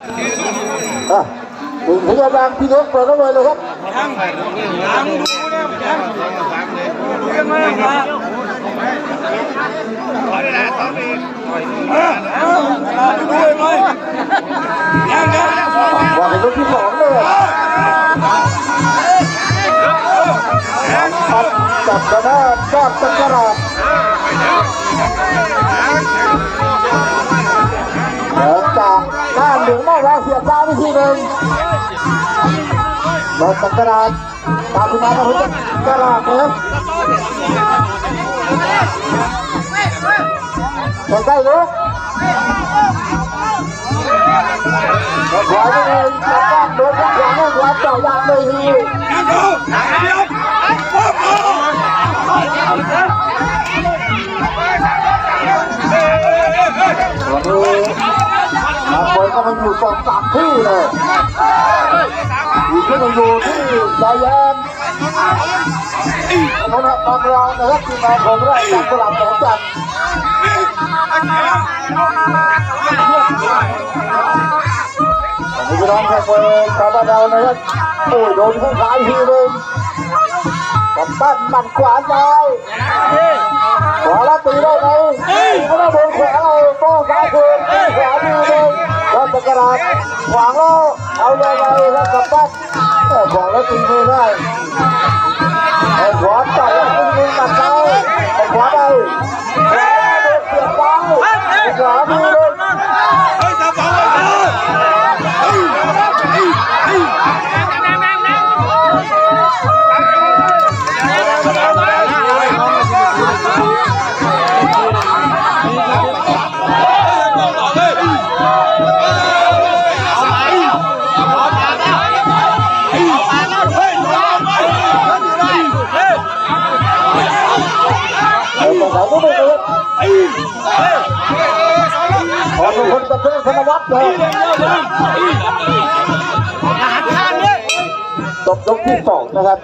อะถึงพยาบาลพี่นกเปิดเข้าไปเลยครับว่าเป็นลูกที่สองเลยปัดจับกระนาจับตะกร้าเเหลืองมาแล้วเสียบซ้ายไปทีหนึ่งลงตะกร้าตามขึ้นมาแล้วตะกร้าเนี่ยใกล้ๆลูกขวาไม่เลยแล้วก็โดนขวาไม่ขวาต่อยางเลยที เลยอีกที่มาอยู่ที่ใจแย้มคณะบางเรางนะครับทีมงานของเราจากตลาดสองจันทร์นี่คือน้องแขกเปิดตาบ้านเรานะครับโอ้ยโดนข้างซ้ายทีนึงกับปั้นหมัดขวาซ้ายขวาแล้วตีได้ไหมไม่ได้โดนขวาเลยโต้ซ้ายคืนขวาทีหนึง แล้วตะกราดขวางแล้วเอายังไงแล้วกับปั้นเออขวางแล้วตีไม่ได้ไอ้ขวาต่อยแล้วตีมือหมัดซ้ายไอ้ขวาได้ อสงสัยไม่ได้เขอทุกคนตัดเพื่อนธนวัฒน์เลยจบยกที่สองนะครับ